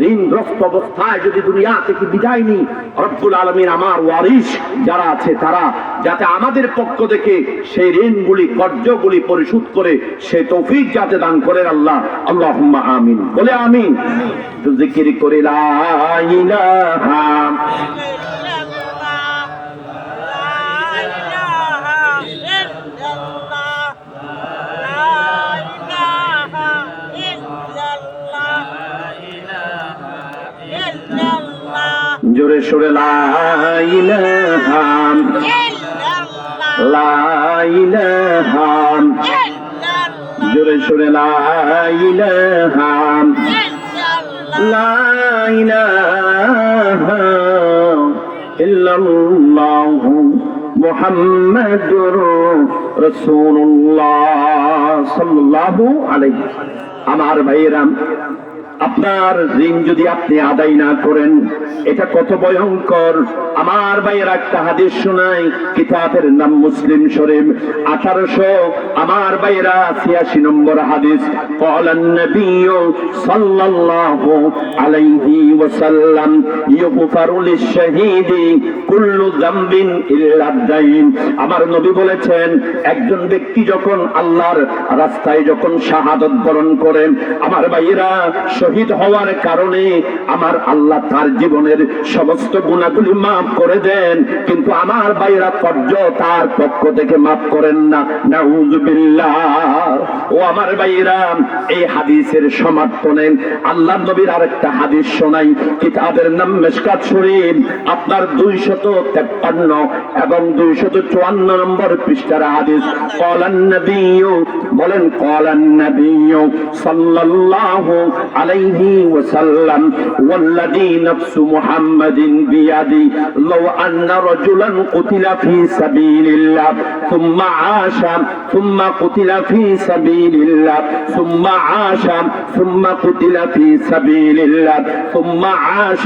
ঋণগ্রস্ত অবস্থায় যদি দুনিয়া থেকে বিদায় নি রব্বুল আলমীর আমার ওয়ারিস যারা আছে তারা যাতে আমাদের পক্ষ থেকে সেই ঋণগুলি কর্যগুলি পরিশোধ করে সে তৌফিক যাতে দান করে আল্লাহ। আল্লাহ আমিন। বলে আমিন। জিকির করে সোরে লাইলাহাম লাইলাহাম জোরে সোরে লাইলাহাম লাইলাহা ইল্লাল্লাহু মুহাম্মাদুর রাসূলুল্লাহ সাল্লাল্লাহু আলাইহি আমার ভাইয়েরাম আপনার ঋণ যদি আপনি আদায় না করেন, এটা কত ভয়ঙ্কর। আমার ভাইয়ের একটা হাদিস শোনাই কিতাবের নাম মুসলিম শরীফ, আঠারোশো, আমার ভাইয়েরা ছিয়াশি নম্বর হাদিস আমার নবী বলেছেন, একজন ব্যক্তি যখন আল্লাহর রাস্তায় যখন শাহাদত বরণ করেন, আমার ভাইয়েরা শহীদ হওয়ার কারণে আমার আল্লাহ তার জীবনের সমস্ত গুণাগুলি মাফ করে দেন, কিন্তু আমার ভাইয়েরা পর্য তার পক্ষ থেকে মাফ করেন না। ও আমার ভাইয়েরা এই হাদিসের সমর্থনে আল্লাহ নবীর আরেকটা হাদিস শোনাই। কিতাবের নাম মেশকাত শরীফ। আপনার দুইশত তেপ্পান্ন এবং দুইশত চুয়ান্ন নম্বর পৃষ্ঠার হাদিস। কলান নবী বলেন, কলান নবী সাল্লাল্লাহু আলাইহি ওয়াসাল্লাম والذي نفس محمد بيدي لو أن رجلا قتل في سبيل الله ثم عاش ثم قتل في سبيل الله ثم عاش ثم قتل في سبيل الله ثم عاش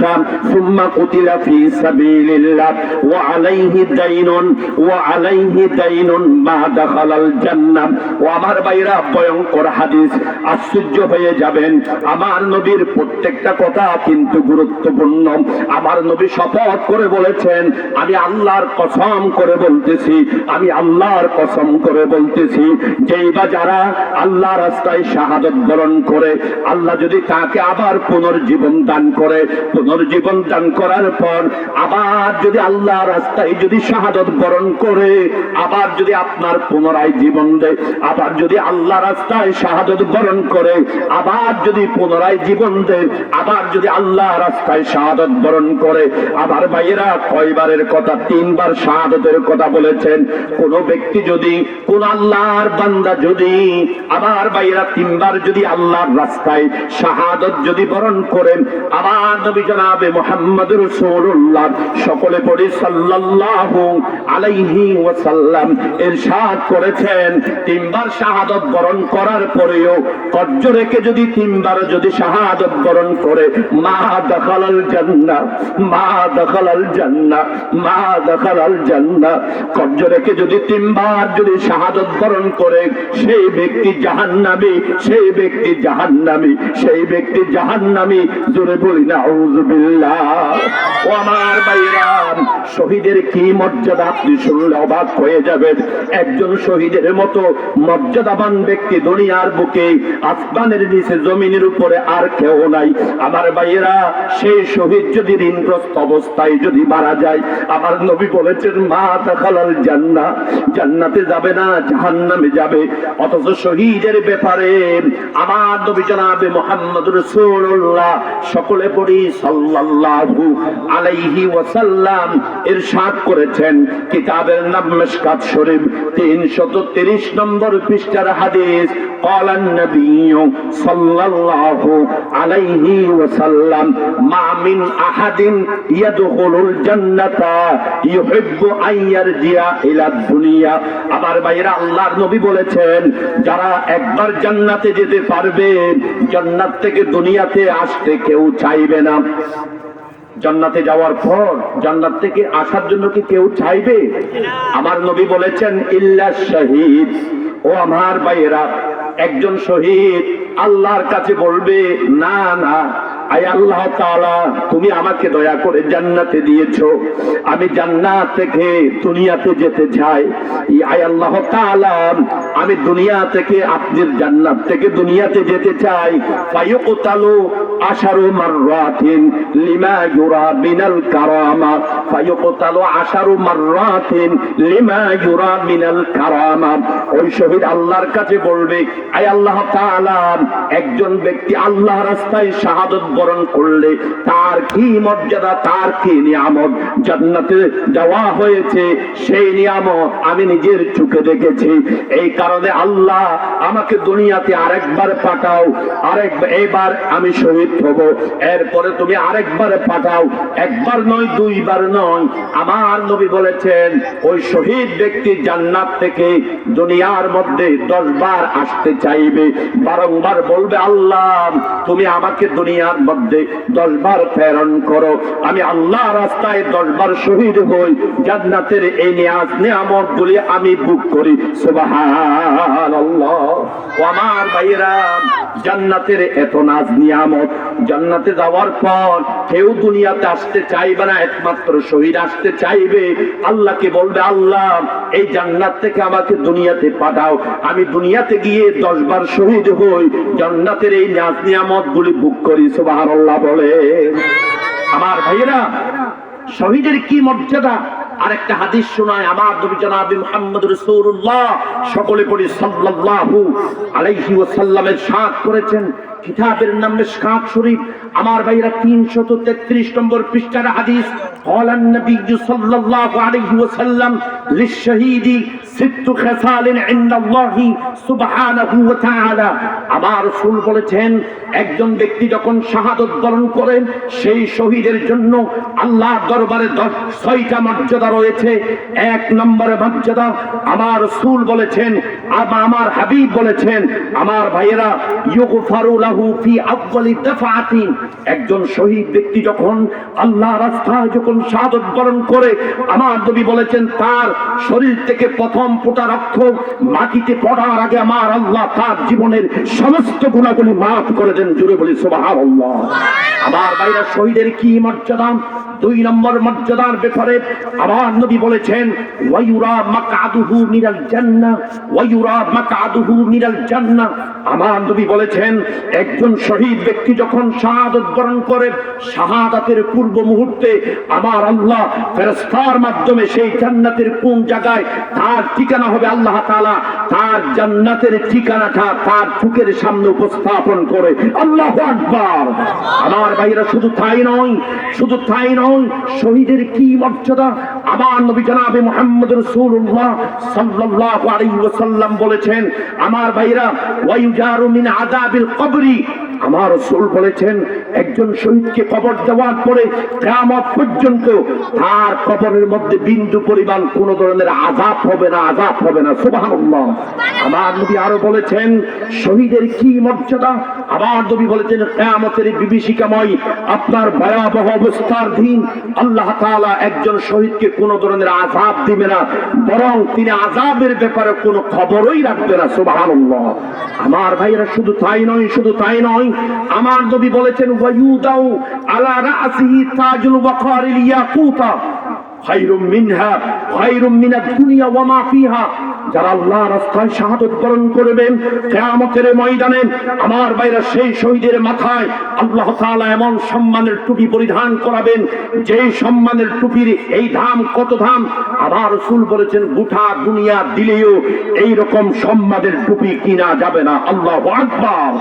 ثم قتل في سبيل الله وعليه دين وعليه دين ما دخل الجنة وأمر বাইরা ভয়ঙ্কর হাদিস আশ্চর্য হয়ে যাবেন আমার নবীর প্রত্যেকটা কথা কিন্তু গুরুত্বপূর্ণ। আমার নবী শপথ করে বলেছেন, আমি আল্লাহর কসম করে বলতেছি, আমি আল্লাহর কসম করে বলতেছি, যেই বা যারা আল্লাহ রাস্তায় শাহাদত বরণ করে, আল্লাহ যদি তাকে আবার পুনর্জীবন দান করে, পুনর্জীবন দান করার পর আবার যদি আল্লাহ রাস্তায় যদি শাহাদত বরণ করে, আবার যদি আপনার পুনরায় জীবন দেয়, আবার যদি আল্লাহ রাস্তায় শাহাদত বরণ করে, আবার যদি পুনরায় জীবন দেয় আবার যদি আল্লাহ রাস্তায় শাহাদত বরণ করে আবার ভাইয়েরা কয়বারের কথা, তিনবার শাহাদতের কথা বলেছেন। কোন ব্যক্তি যদি, কোন আল্লাহর বান্দা যদি আবার ভাইয়েরা তিনবার যদি আল্লাহর রাস্তায় শাহাদত যদি বরণ করেন আবার নবী জনাবে মোহাম্মদ রসুল্লাহ সকলে পড়ি সাল্লাল্লাহু আলাইহি ওয়াসাল্লাম ইরশাদ করেছেন। তিনবার শাহাদত বরণ করার পরেও কর্জ রেখে যদি তিনবার যদি শাহাদত বরণ করে, মা দখলাল জান্না মা দখলাল জান্না মা দখলাল জান্না কব্জ রেখে যদি তিনবার যদি শাহাদত বরণ করে, সেই ব্যক্তি জাহান্নামী, সেই ব্যক্তি জাহান্নামী, সেই ব্যক্তি জাহান্নামী। জোরে বলি না আমার ভাইরা, শহীদের কি মর্যাদা আপনি শুনলে অবাক হয়ে যাবেন। একজন শহীদের মতো মর্যাদাবান ব্যক্তি দুনিয়ার বুকে, আসমানের নিচে জমিনের উপরে আর কেউ নাই। আমার ভাইয়েরা, সেই শহীদ যদি ঋণগ্রস্ত অবস্থায় যদি মারা যায়, আমার নবী বলেছেন, মা তাখালাল জান্না জান্নাতে যাবে না, জাহান্নামে যাবে। অথচ শহীদের ব্যাপারে আমার নবী জনাবে মোহাম্মদ রাসূলুল্লাহ, সকলে পড়ি সাল্লাল্লাহু আলাইহি ওয়াসাল্লাম ইরশাদ করেছেন কিতাবের নাম মিশকাত শরীফ 330 নম্বর পৃষ্ঠার হাদিস قال النبي صلى الله عليه وسلم ما من أحد يدخل الجنة يحب أن يرجع إلى الدنيا আমার ভাইরা আল্লাহর নবী বলেছেন যারা একবার জান্নাতে যেতে পারবে জান্নাত থেকে দুনিয়াতে আসতে কেউ চাইবে না জান্নাতে যাওয়ার পর জান্নাত থেকে আসার জন্য কি কেউ চাইবে? আমার নবী বলেছেন, ইল্লা শহীদ। ও আমার ভাইয়েরা, একজন শহীদ আল্লাহর কাছে বলবে, না না। আল্লাহ তাআলা, তুমি আমাকে দয়া করে জান্নাতে দিয়েছ। আমি জান্নাত থেকে দুনিয়াতে যেতে চাই। আয় আল্লাহ আমি দুনিয়া থেকে আপনার জান্নাত থেকে দুনিয়াতে যেতে চাই। ফায়ুকতালু আশারু মাররাতিন লিমা মিনাল কারামা। আশারু মিনাল কারামা। ওই শহীদ আল্লাহর কাছে বলবে আল্লাহ একজন ব্যক্তি আল্লাহ রাস্তায় শাহাদত বরণ করলে তার কি মর্যাদা, তার কি নিয়ামত? জান্নাতে যাওয়া হয়েছে, সেই নিয়ামত আমি নিজের চোখে দেখেছি। এই কারণে আল্লাহ আমাকে দুনিয়াতে আরেকবার পাঠাও আরেক এবার আমি শহীদ হব। এরপরে তুমি আরেকবার পাঠাও। একবার নয়, দুইবার নয়। আমার নবী বলেছেন, ওই শহীদ ব্যক্তি জান্নাত থেকে দুনিয়ার মধ্যে দশবার আসতে চাইবে। বারংবার বলবে, আল্লাহ, তুমি আমাকে দুনিয়ার মধ্যে দশবার প্রেরণ করো। আমি আল্লাহ রাস্তায় দশবার শহীদ হই। জান্নাতের এই নিয়াজ, নিয়ামত বলে আমি বুক করি। সুবাহ আমার ভাইরা জান্নাতের এত নাজ, নিয়ামত জান্নাতে যাওয়ার পর কেউ দুনিয়াতে আসতে চাইবে না, একমাত্র শহীদ আসতে চাইবে। আল্লাহকে বলবে, আল্লাহ, এই জান্নাত থেকে আমাকে দুনিয়াতে পাঠাও। আমি দুনিয়াতে গিয়ে দশ বার শহীদ হই। জান্নাতের এই নাজ নিয়ামত গুলি বুক করি। সুবহানাল্লাহ বলে। আমার ভাইয়েরা, শহীদের কি মর্যাদা? আরেকটা হাদিস শোনায়, আমার নবী জনাবি মুহাম্মদ রাসূলুল্লাহ। সকলে পড়ি সাল্লাল্লাহু আলাইহি ওয়াসাল্লামের সাথ করেছেন। কিতাবের নাম মিশকাত শরীফ আমার ভাইরা 333 নম্বর পৃষ্ঠার হাদিস قال النبي صلى الله عليه وسلم للشهيد ست خصال عند الله سبحانه وتعالى আমার রাসূল বলেছেন একজন ব্যক্তি যখন শাহাদত বরণ করেন সেই শহীদের জন্য আল্লাহ দরবারে দশ ছয়টা মর্যাদা রয়েছে এক নম্বরে মর্যাদা আমার রাসূল বলেছেন আম- আমার হাবিব বলেছেন আমার ভাইয়েরা ইউগফারু একজন শহীদ ব্যক্তি যখন আল্লাহ রাস্তায় যখন শাহাদত বরণ করে, আমার নবী বলেছেন, তার শরীর থেকে প্রথম ফোঁটা রক্ত মাটিতে পড়ার আগে আমার আল্লাহ তার জীবনের সমস্ত গুণাগুলি মাফ করে দেন। জুড়ে বলি, সুবহানাল্লাহ। আমার বাইরা শহীদের কি মর্যাদা? দুই নম্বর মর্যাদার ব্যাপারে আমার নবী বলেছেন, ওয়ায়ুরা মাকআদুহু মিনাল জান্নাহ, ওয়ায়ুরা মাকআদুহু মিনাল জান্নাহ। আমার নবী বলেছেন, একজন শহীদ ব্যক্তি যখন শাহাদত বরণ করে শাহাদাতের পূর্ব মুহূর্তে আমার আল্লাহ ফেরেশতার মাধ্যমে সেই জান্নাতের কোন জায়গায় তার ঠিকানা হবে আল্লাহ তাআলা, তার জান্নাতের ঠিকানাটা তার চোখের সামনে উপস্থাপন করে। আল্লাহু আকবার। আমার ভাইরা, শুধু তাই নয়, শুধু তাই নয়, শহীদের কি মর্যাদা? আমার নবী জনাবে মুহাম্মদ রাসূলুল্লাহ সাল্লাল্লাহু আলাইহি ওয়াসাল্লাম বলেছেন, আমার ভাইরা ওয়ায়ুজারু মিন আযাবিল কবরি। আমার রাসূল বলেছেন, একজন শহীদকে কবর দেওয়ার পরে কিয়ামত পর্যন্ত তার কবরের মধ্যে বিন্দু পরিমাণ কোন ধরনের আযাব হবে না, আযাব হবে না। সুবহানাল্লাহ। আমার নবী আরও বলেছেন, শহীদের কি মর্যাদা? আমার নবী বলেছেন, কিয়ামতের বিভীষিকাময় আপনার ভয়াবহ অবস্থার দিন আল্লাহ তাআলা একজন শহীদকে কোন ধরনের আযাব দিবে না, বরং তিনি আযাবের ব্যাপারে কোনো খবরই রাখবে না, সুবহানাল্লাহ। আমার ভাইরা শুধু তাই নয়, শুধু তাই নয়, আমার নবী বলেছেন ওয়ায়ুদাউ আলা রাসিহি তাজুল ওয়াকারিল ইয়াকুতা। দুনিয়া বাইরা শহীদের মাথায় আল্লাহ এমন সম্মানের টুপি পরিধান করাবেন সম্মানের দুনিয়া দিলেও এই রকম সম্মানের টুপি কিনা যাবে না। আল্লাহ আকবার।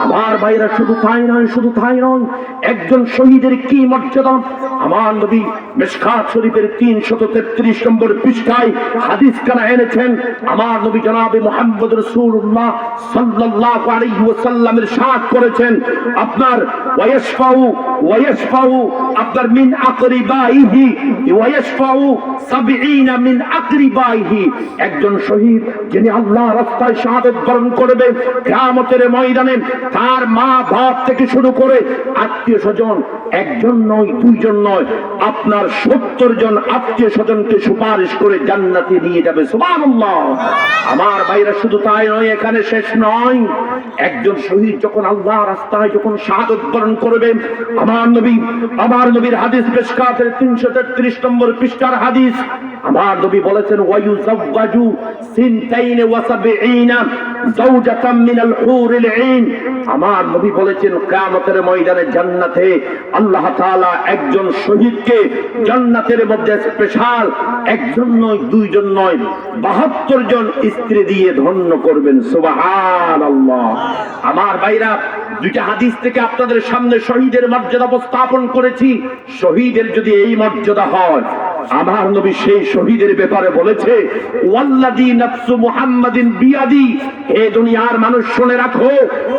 আমার ভাইরা শুধু তাই নয়, শুধু তাই নয়, একজন শহীদের কি মর্যাদা? আমার নবী মিশকাত শরীফের তিন শত তেত্রিশ নম্বর পৃষ্ঠায় হাদিস কানা এনেছেন? আমার নবী জনাবে মোহাম্মদ রসুল্লাহ সাল্লাল্লাহু আলাইহি ওয়াসাল্লামের সাথ করেছেন। আপনার ওয়াসফাউ ওয়াসফাউ আপনার মিন আকরিবাইহি ওয়াসফাউ 70 মিন আকরিবাইহি। একজন শহীদ যিনি আল্লাহ রাস্তায় শাহাদত বরণ করবে, কিয়ামতের ময়দানে তার মা বাপ থেকে শুরু করে আত্মীয় স্বজন, একজন নয়, দুইজন নয়, আপনার সত্তর জন আত্মীয় স্বজনকে সুপারিশ করে জান্নাতে নিয়ে যাবে আমার ভাইরা শুধু তাই নয়, এখানে শেষ নয়। একজন শহীদ যখন আল্লাহ রাস্তায় যখন শাহাদত বরণ করবে, আমার নবী, আমার নবীর হাদিস পেশকাতের তিনশো তেত্রিশ নম্বর পৃষ্ঠার হাদিস। আমার নবী বলেছেন ওয়ায়ু জাওয়াজু সিনতাইন ওয়াসাবিঈনা জাওজাতাম মিনাল হুরিল আইন আমার নবী বলেছেন, কিয়ামতের ময়দানে জান্নাতে আল্লাহ তাআলা একজন শহীদকে জান্নাতের মধ্যে স্পেশাল একজন নয়, দুইজন নয়, বাহাত্তর জন স্ত্রী দিয়ে ধন্য করবেন। সুবহানাল্লাহ। আমার ভাইরা, দুইটা হাদিস থেকে আপনাদের সামনে শহীদের মর্যাদা উপস্থাপন করেছি। শহীদের যদি এই মর্যাদা হয় আমার নবী সেই শহীদের ব্যাপারে বলেছে বিয়াদি। দুনিয়ার মানুষ, শুনে রাখো,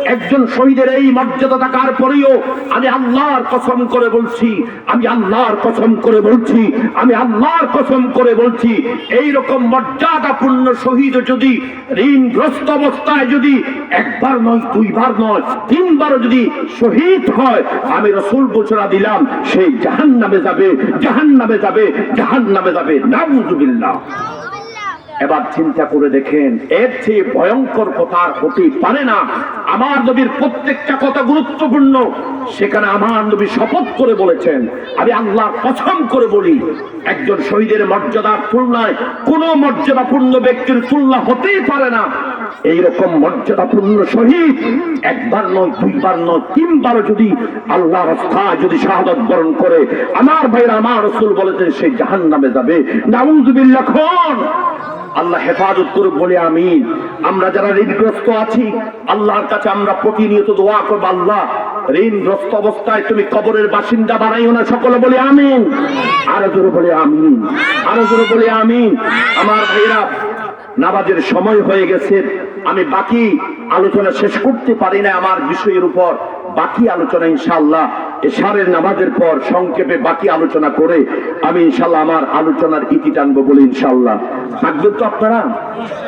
একজন শহীদের এই মর্যাদা থাকার পরেও আমি আল্লাহর কসম করে বলছি, আমি আল্লাহর কসম করে বলছি, আমি আল্লাহর কসম করে বলছি এই রকম মর্যাদাপূর্ণ শহীদ যদি, ঋণগ্রস্ত অবস্থায় যদি, একবার নয়, দুইবার নয়, তিনবারও যদি শহীদ হয়, আমি রসুল ঘোষণা দিলাম, সেই জাহান নামে যাবে জাহান নামে যাবে জাহান নামে যাবে, নাউজুবিল্লাহ। এবার চিন্তা করে দেখেন, এর চেয়ে ভয়ঙ্কর কথা হতে পারে না। আমার নবীর প্রত্যেকটা কথা গুরুত্বপূর্ণ। সেখানে আমার নবী শপথ করে বলেছেন, আমি আল্লাহ কসম করে বলি, একজন শহীদের মর্যাদার তুলনায় কোন মর্যাদাপূর্ণ ব্যক্তির তুলনা হতেই পারে না। এইরকম মর্যাদাপূর্ণ শহীদ একবার নয়, দুইবার নয়, তিনবারও যদি আল্লাহ রাস্তায় যদি শাহাদত বরণ করে, আমার ভাইরা, আমার রসুল বলেছেন সেই জাহান নামে যাবে। নাউজুবিল্লাহ আল্লাহ হেফাজত করুক, বলে আমিন। আমরা যারা ঋণগ্রস্ত আছি, আল্লাহর কাছে আমরা প্রতিনিয়ত দোয়া করব, আল্লাহ, ঋণগ্রস্ত অবস্থায় তুমি কবরের বাসিন্দা বানাইও না। সকলে বলে আমিন। আরও জোরে বলে আমিন। আরও জোরে বলে আমিন। আমার ভাইরা, নামাজের সময় হয়ে গেছে। আমি বাকি আলোচনা শেষ করতে পারি না আমার বিষয়ের উপর। বাকি আলোচনা ইনশাআল্লাহ এশারের নামাজের পর সংক্ষেপে বাকি আলোচনা করে আমি ইনশাআল্লাহ আমার আলোচনার ইতি টানবো বলে ইনশাল্লাহ থাকবেন তো আপনারা?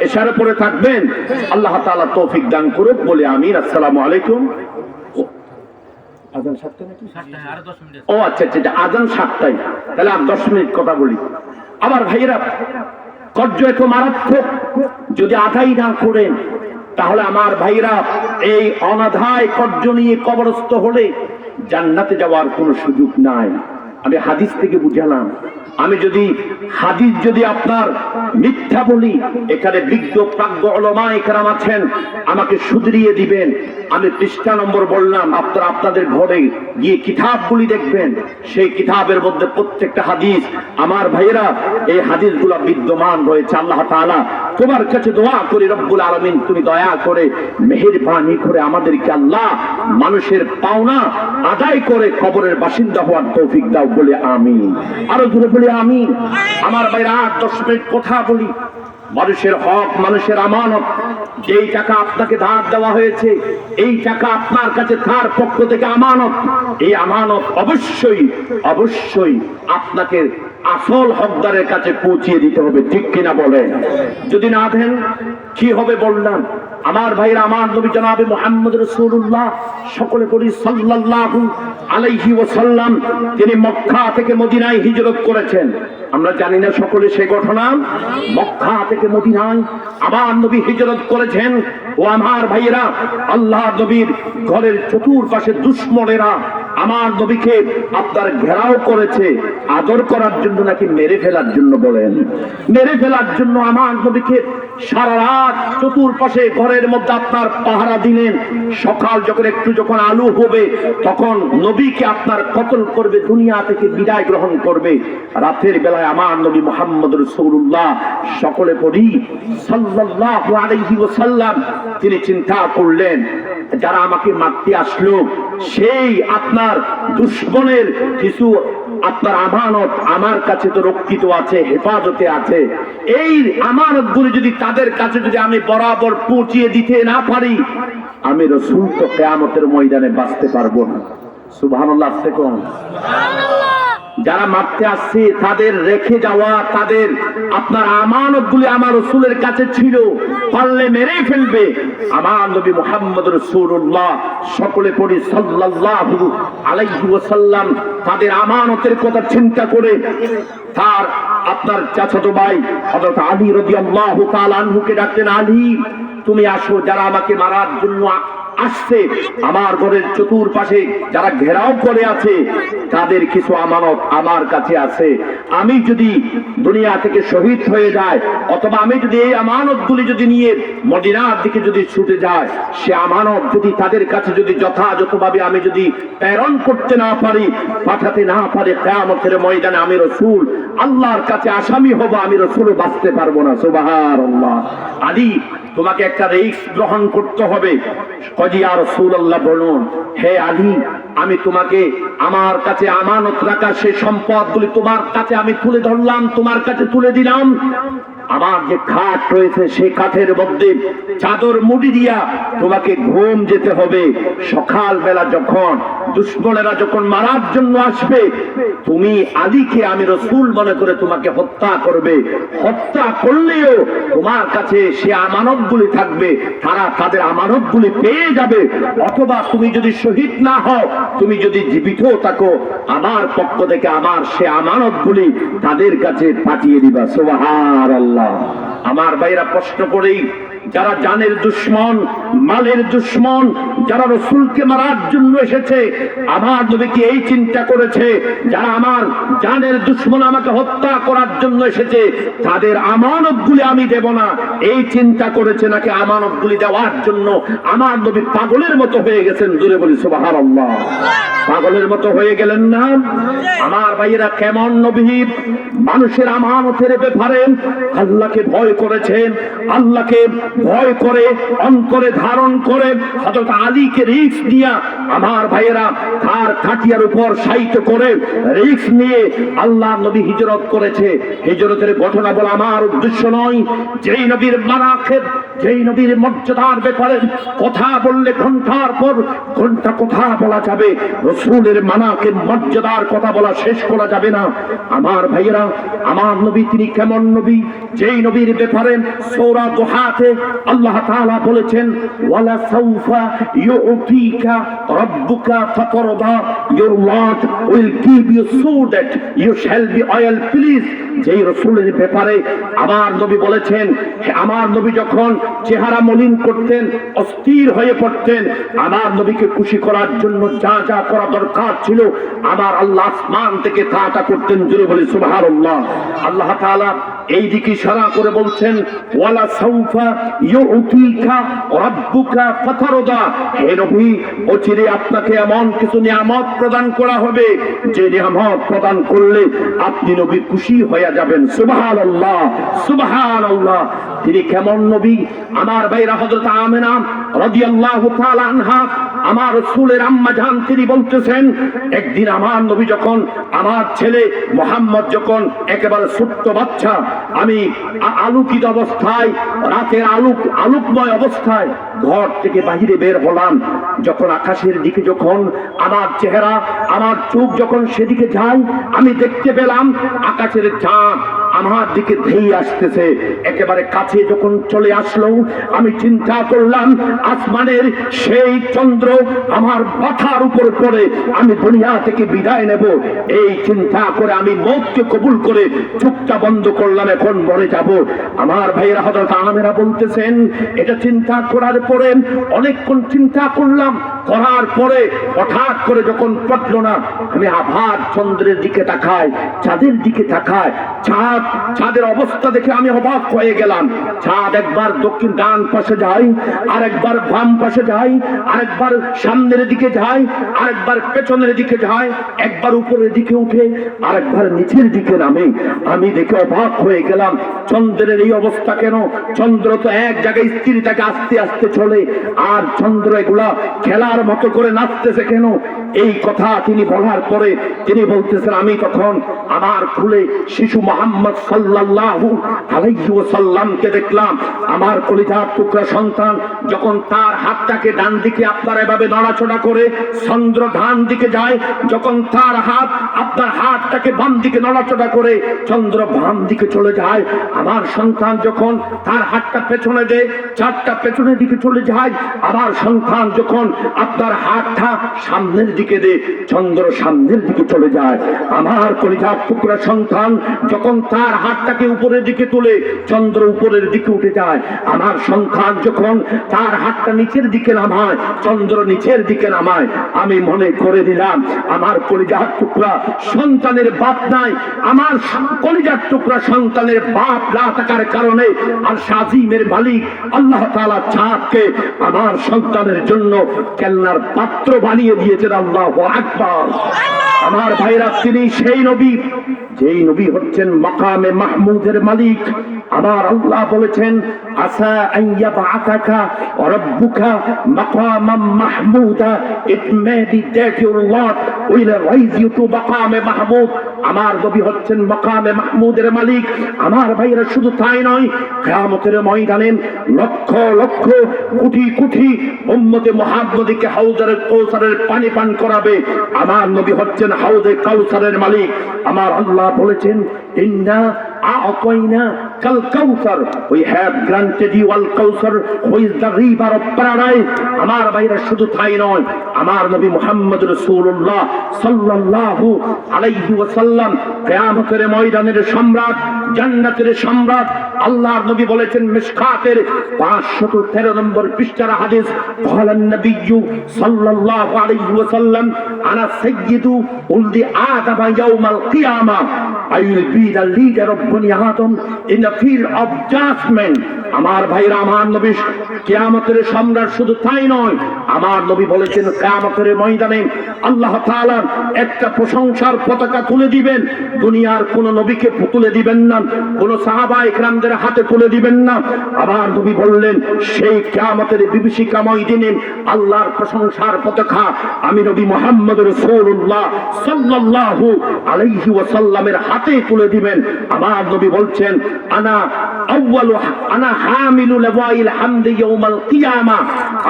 এশারে পরে থাকবেন। আল্লাহ তাআলা তৌফিক দান করুক বলে আমিন। আসসালামু আলাইকুম। আজান সাতটা নাকি? ও আচ্ছা আচ্ছা আচ্ছা, আজান সাতটাই তাহলে আর দশ মিনিট কথা বলি। আমার ভাইয়েরা কর্য এত মারাত্মক। যদি আদায় না করেন তাহলে আমার ভাইরা এই অনাধায় কর্য নিয়ে কবরস্থ হলে জান্নাতে যাওয়ার কোনো সুযোগ নাই। আমি হাদিস থেকে বুঝালাম। আমি যদি হাদিস যদি আপনার মিথ্যা বলি, এখানে বিজ্ঞ প্রাজ্ঞ অলমা এখানে আছেন, আমাকে শুধরিয়ে দিবেন। আমি পৃষ্ঠা নম্বর বললাম, আপনারা আপনাদের ঘরে গিয়ে কিতাবগুলি দেখবেন। সেই কিতাবের মধ্যে প্রত্যেকটা হাদিস। আমার ভাইয়েরা, এই হাদিসগুলো বিদ্যমান রয়েছে, আল্লাহ তাআলা তোমার কাছে দোয়া করি, রব্বুল আলামিন, তুমি দয়া করে মেহেরবানি করে আমাদেরকে আল্লাহ মানুষের পাওনা আদায় করে, কবরের বাসিন্দা হওয়ার তৌফিক দাও। বলে আমি আরও জোরে বলে আমি আমার বাইরে আট, দশ মিনিট কথা বলি। মানুষের হক, মানুষের আমানত। যেই টাকা আপনাকে ধার দেওয়া হয়েছে, এই টাকা আপনার কাছে তার পক্ষ থেকে আমানত। এই আমানত অবশ্যই অবশ্যই আপনাকে আসল হকদারের কাছে পৌঁছিয়ে দিতে হবে। ঠিক কিনা বলে যদি না দেন, কি হবে বললাম? আমার ভাইরা, আমার নবী জনাবে মোহাম্মদ রসুল্লাহ সকলে করি সাল্লাহ আলাইহি সাল্লাম তিনি মক্কা থেকে মদিনায় হিজরত করেছেন। আমরা জানি না সকলে সে ঘটনা। মক্কা থেকে মদিনায় আমার নবী হিজরত করেছেন। ও আমার ভাইয়েরা আল্লাহ নবীর ঘরের চতুর্পাশে দুশ্মনেরা আমার নবীকে আপনার ঘেরাও করেছে, আদর করার জন্য নাকি মেরে ফেলার জন্য বলেন। মেরে ফেলার জন্য আমার নবীকে সারা রাত চতুর্পাশে ঘরের মধ্যে আপনার পাহারা দিলেন। সকাল যখন একটু যখন আলু হবে, তখন নবীকে আপনার কতল করবে, দুনিয়া থেকে বিদায় গ্রহণ করবে। রাতের বেলায় আমার নবী মোহাম্মদ রসুল্লাহ সকলে পড়ি আলাইহি ওয়াসাল্লাম, তিনি চিন্তা করলেন যারা আমাকে মারতে আসলো, সেই আপনার দুশ্মনের কিছু আপনার আমানত আমার কাছে তো রক্ষিত আছে, হেফাজতে আছে। এই আমানত গুলি যদি তাদের কাছে যদি আমি বরাবর পৌঁছিয়ে দিতে না পারি, আমি রসুল তো কেয়ামতের ময়দানে বাঁচতে পারব না। সুবহানাল্লাহ, আসতে যারা মারতে আসছে, তাদের রেখে যাওয়া, তাদের আপনার আমানত গুলি আমার রসুলের কাছে ছিল, পারলে মেরে ফেলবে। আমার নবী মোহাম্মদ রসুল্লাহ সকলে পড়ি সাল্লাল্লাহু আলাইহি ওয়াসাল্লাম, তাদের আমানতের কথা চিন্তা করে, তার আপনার চাচাতো ভাই হযরত আলী রাদিয়াল্লাহু তাআলা আনহুকে ডাকতেন আলী, তুমি আসো, যারা আমাকে মারার জন্য আসছে আমার ঘরের চতুর্পাশে যারা ঘেরাও করে আছে, তাদের কিছু আমানত আমার কাছে আছে। আমি যদি দুনিয়া থেকে শহীদ হয়ে যায় অথবা আমি যদি এই আমানতগুলি যদি নিয়ে মদিনার দিকে যদি ছুটে যায় সে আমানত যদি তাদের কাছে যদি যথাযথভাবে আমি যদি প্রেরণ করতে না পারি, পাঠাতে না পারি, কেয়ামতের ময়দানে আমি রসুল, আল্লাহর কাছে আসামি হব, আমি রসুল বাঁচতে পারব না। আল্লাহ আলী তোমাকে একটা রিস্ক গ্রহণ করতে হবে। বলুন, হে আলী, আমি তোমাকে আমার কাছে আমানত রাখা সে সম্পদগুলি তোমার কাছে আমি তুলে ধরলাম, তোমার কাছে তুলে দিলাম। আমার যে খাট রয়েছে সেই কাঠের মধ্যে চাদর মুড়ি দিয়া তোমাকে ঘুম যেতে হবে। সকাল বেলা যখন দুশ্মনেরা যখন মারার জন্য আসবে, তুমি আলীকে আমি রসুল মনে করে তোমাকে হত্যা করবে। হত্যা করলেও তোমার কাছে সে আমানতগুলি থাকবে, তারা তাদের আমানতগুলি পেয়ে যাবে। অথবা তুমি যদি শহীদ না হও, তুমি যদি জীবিত থাকো, আমার পক্ষ থেকে আমার সে আমানতগুলি তাদের কাছে পাঠিয়ে দিবা। সোহার আল্লাহ আমার ভাইরা প্রশ্ন করেই যারা জানের দুশ্মন, মালের দুশ্মন, যারা রসুলকে মারার জন্য এসেছে, আমার নবী কি এই চিন্তা করেছে? যারা আমার জানের দুশ্মন আমাকে হত্যা করার জন্য এসেছে, তাদের আমানতগুলি আমি দেব না। এই চিন্তা করেছে নাকি আমানতগুলি দেওয়ার জন্য আমার নবী পাগলের মতো হয়ে গেছেন? দূরে বলি সুবাহার পাগলের মতো হয়ে গেলেন না? আমার ভাইয়েরা কেমন নবী? মানুষের আমানতের ব্যাপারে আল্লাহকে ভয় করেছেন, আল্লাহকে ভয় করে, অন্তরে ধারণ করে হযরত আলীকে রিক্স দিয়া আমার ভাইয়েরা তার খাটিয়ার উপর সাইত করে রিক্স নিয়ে আল্লাহ নবী হিজরত করেছে। হিজরতের ঘটনা বলা আমার উদ্দেশ্য নয়। যেই নবীর মারাখের, যেই নবীর মর্যাদার ব্যাপারে কথা বললে ঘণ্টার পর ঘণ্টা কথা বলা যাবে। রসুলের মানাকে মর্যাদার কথা বলা শেষ করা যাবে না। আমার ভাইয়েরা, আমার নবী তিনি কেমন নবী? যেই নবীর ব্যাপারে সৌরা দোহাতে আল্লাহ তাআলা বলেছেন, ওয়ালা সাউফা ইউতিকা রাব্বুকা ফাতারদা। Your lord will give you so that you shall be oil please. যেই রসুলের ব্যাপারে আমার নবী বলেছেন আমার নবী যখন চেহারা মলিন করতেন, অস্থির হয়ে পড়তেন, আমার নবীকে খুশি করার জন্য যা যা করা দরকার ছিল, আমার আল্লাহ আসমান থেকে তা তা করতেন জুড়ে বলে সুবহানাল্লাহ। আল্লাহ তাআলা এই দিকে ইশারা করে বলছেন, ওয়ালা সাউফা হে আপনাকে এমন কিছু নিয়ামত প্রদান করা হবে, যে নিয়ামত প্রদান করলে আপনি নবী খুশি হয়ে যাবেন। সুবহানাল্লাহ সুবহানাল্লাহ। তিনি কেমন নবী? আমার ভাইরা হজরত আমেনা রাদিয়াল্লাহু তাআলা আনহা আমার রাসূলের আম্মা জান, তিনি বলতেছেন, একদিন আমার নবী যখন, আমার ছেলে মোহাম্মদ যখন একেবারে ছোট্ট বাচ্চা, আমি আলোকিত অবস্থায়, রাতের আলোক, আলোকময় অবস্থায় ঘর থেকে বাহিরে বের হলাম। যখন আকাশের দিকে যখন আমার চেহারা, আমার চোখ যখন সেদিকে যায়, আমি দেখতে পেলাম আকাশের চাঁদ আমার দিকে ধেয়ে আসতেছে। একেবারে কাছে যখন চলে আসলো, আমি চিন্তা করলাম, আসমানের সেই চন্দ্র আমার মাথার উপর পড়ে, আমি দুনিয়া থেকে বিদায় নেব। এই চিন্তা করে আমি মতকে কবুল করে চুপটা বন্ধ করলাম, এখন মরে যাব। আমার ভাইয়েরা হযরত আমেরা বলতেছেন, এটা চিন্তা করার পরে অনেকক্ষণ চিন্তা করলাম, করার পরে হঠাৎ করে যখন পড়ল না, আমি আভার চন্দ্রের দিকে তাকাই, চাঁদের দিকে তাকাই, চাঁদ চাঁদের অবস্থা দেখে আমি অবাক হয়ে গেলাম। চাঁদ একবার দক্ষিণ ডান পাশে যায়, আরেকবার বাম পাশে যায়, আরেকবার সামনের দিকে যায়, আরেকবার পেছনের দিকে যায়, একবার উপরের দিকে উঠে, আরেকবার নিচের দিকে নামে। আমি দেখে অবাক হয়ে গেলাম, চন্দ্রের এই অবস্থা কেন? চন্দ্র তো এক জায়গায় স্ত্রীটাকে আস্তে আস্তে চলে, আর চন্দ্র এগুলা খেলার মতো করে নাচতেছে কেন? এই কথা তিনি বলার পরে তিনি বলতেছেন, আমি তখন আমার খুলে শিশু মোহাম্মদ সাল্লাল্লাহু আলাইহি ওয়াসাল্লামকে দেখলাম। আমার কলিজার টুকরা সন্তান যখন তার হাতটাকে ডান দিকে আপনার এভাবে নড়াচড়া করে চন্দ্র ডান দিকে যায়, যখন তার হাত আপনার হাতটাকে বাম দিকে নড়াচড়া করে চন্দ্র বাম দিকে চলে যায়, আমার সন্তান যখন তার হাতটা পেছনে দেয়, চারটা পেছনের দিকে চলে যায়, আমার সন্তান যখন আপনার হাতটা সামনের দিকে দে চন্দ্র সামনের দিকে চলে যায়। আমার কলিজার টুকরা সন্তান যখন তার হাতটাকে উপরের দিকে তুলে চন্দ্র উপরের দিকে উঠে যায়, আমার সন্তান যখন তার হাতটা নিচের দিকে নামায়, চন্দ্র নিচের দিকে নামায়, আমি মনে করে দিলাম আমার কলিজার টুকরা সন্তানের বাপ নাই, আমার কলিজার টুকরা সন্তানের বাপ না থাকার কারণে আর সাজিমের মালিক আল্লাহ তাআলা চাঁদকে আমার সন্তানের জন্য কেলনার পাত্র বানিয়ে দিয়েছেন আল্লাহ আকবার। আমার ভাইরা তিনি সেই নবী যেই নবী হচ্ছেন মাকামে মাহমুদের মালিক। আমার আল্লাহ বলেছেন আসা আইয়া বাআতাকা রাব্বুকা মাকামাম Mahmuda it may be that your lord will raise you to মাকামে মাহমুদ। আমার নবী হচ্ছেন মাকামে মাহমুদের মালিক। আমার ভাইরা শুধু তাই নয়, কিয়ামতের ময়দানে লক্ষ লক্ষ কোটি কোটি উম্মতে মুহাম্মদীকে হাউজারের কৌসারের পানি পান করাবে। আমার নবী হচ্ছেন হাউজে কাউসারের মালিক। আমার আল্লাহ বলেছেন, ইন্না আমার বাইরে শুধু তাই নয়, আমার নবী মুহাম্মদ রাসূলুল্লাহ সাল্লাল্লাহু আলাইহি ওয়াসাল্লাম কিয়ামতের ময়দানের সম্রাট জান্নাতের সম্রাট নবী বলেছেন নম্বর পৃষ্ঠার হাদিস সাল্লাল্লাহু আলাইহি ওয়াসাল্লাম আনা সাইয়্যিদু উলদি ইয়াউমাল কিয়ামা। I will be leader of বনি আদম ইন অফ জাজমেন্ট আমার ভাইরা, আমার নবী, কিয়ামতের সম্রাট শুধু তাই নয়, আমার নবী বলেছেন, কিয়ামতের ময়দানে আল্লাহ তাআলা একটা প্রশংসার পতাকা তুলে দিবেন। দুনিয়ার কোন নবীকে তুলে দিবেন না। কোন সাহাবা ইকরামদের হাতে তুলে দিবেন না। আমার নবী বললেন, সেই কিয়ামতের বিভীষিকাময় দিনে আল্লাহর প্রশংসার পতাকা আমি নবী মুহাম্মদ রাসূলুল্লাহ সাল্লাল্লাহু আলাইহি ওয়াসাল্লামের হাতে তুলে দিবেন। আমার নবী বলছেন, আনা আউয়ালু আনা হামিলু লাওয়াইল হামদি ইয়াউমাল কিয়ামা,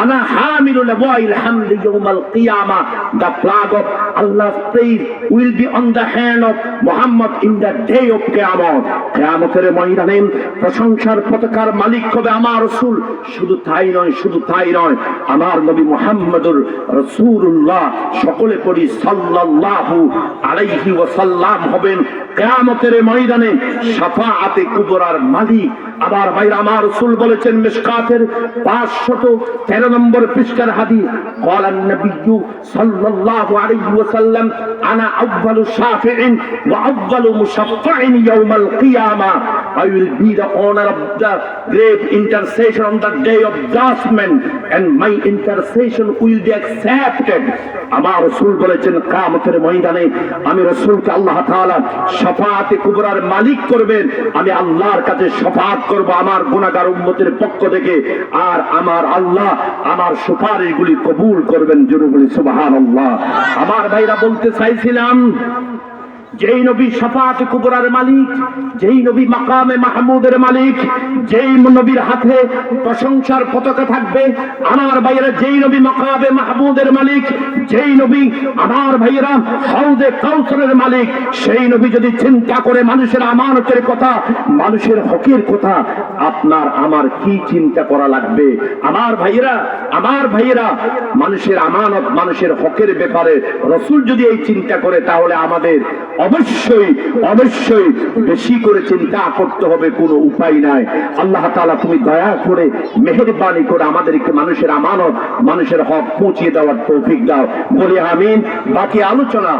আনা হামিলু লাওয়াইল হামদি ইয়াউমাল কিয়ামা the flag of Allah's praise will be on the hand of Muhammad in the day of Qiyamah. প্রশংসার পতাকার মালিক হবে আমার রসুল। শুধু তাই নয়, শুধু তাই নয়, আমার নবী মোহাম্মদুর রসুল্লাহ সকলে পড়ি সাল্লাল্লাহু আলাইহি ওয়াসাল্লাম হবেন কেয়ামতের ময়দানে সাফাআতে কুবরার মালিক আবার ভাইরা আমার রাসূল বলেছেন, মিসকাতের পাঁচশত তেরো নম্বর পৃষ্ঠার হাদি আলাইহি ওয়াসাল্লাম, আনা ওয়া মুশাফফাইন ইয়াউমাল কিয়ামা। I will be the honor of the great on the day of judgment and my intercession will be আমার রাসূল বলেছেন, কিয়ামতের ময়দানে আমি রাসূলকে আল্লাহ তাআলা শাফাআতে কুবরার মালিক করবেন, আমি আল্লাহর কাছে সফাত করব আমার গুণাগার উন্মতের পক্ষ থেকে, আর আমার আল্লাহ আমার সুপারিশগুলি কবুল করবেন জরুরি সুবাহ আমার ভাইরা বলতে চাইছিলাম যেই নবী সাফাত কুবরার মালিক, যেই নবী মাকামে মাহমুদের মালিক, যেই নবীর হাতে প্রশংসার পতাকা থাকবে, আমার ভাইয়েরা যেই নবী মাকামে মাহমুদের মালিক, যেই নবী আমার ভাইয়েরা হাউদে কাউসারের মালিক, সেই নবী যদি চিন্তা করে মানুষের আমানতের কথা, মানুষের হকের কথা, আপনার আমার কি চিন্তা করা লাগবে? আমার ভাইয়েরা আমার ভাইয়েরা, মানুষের আমানত, মানুষের হকের ব্যাপারে রসুল যদি এই চিন্তা করে, তাহলে আমাদের অবশ্যই অবশ্যই বেশি করে চিন্তা করতে হবে, কোনো উপায় নাই। আল্লাহ তালা তুমি দয়া করে, মেহরবানি করে আমাদেরকে মানুষের আমানত, মানুষের হক পৌঁছিয়ে দেওয়ার তৌফিক দাও। বলি আমিন। বাকি আলোচনা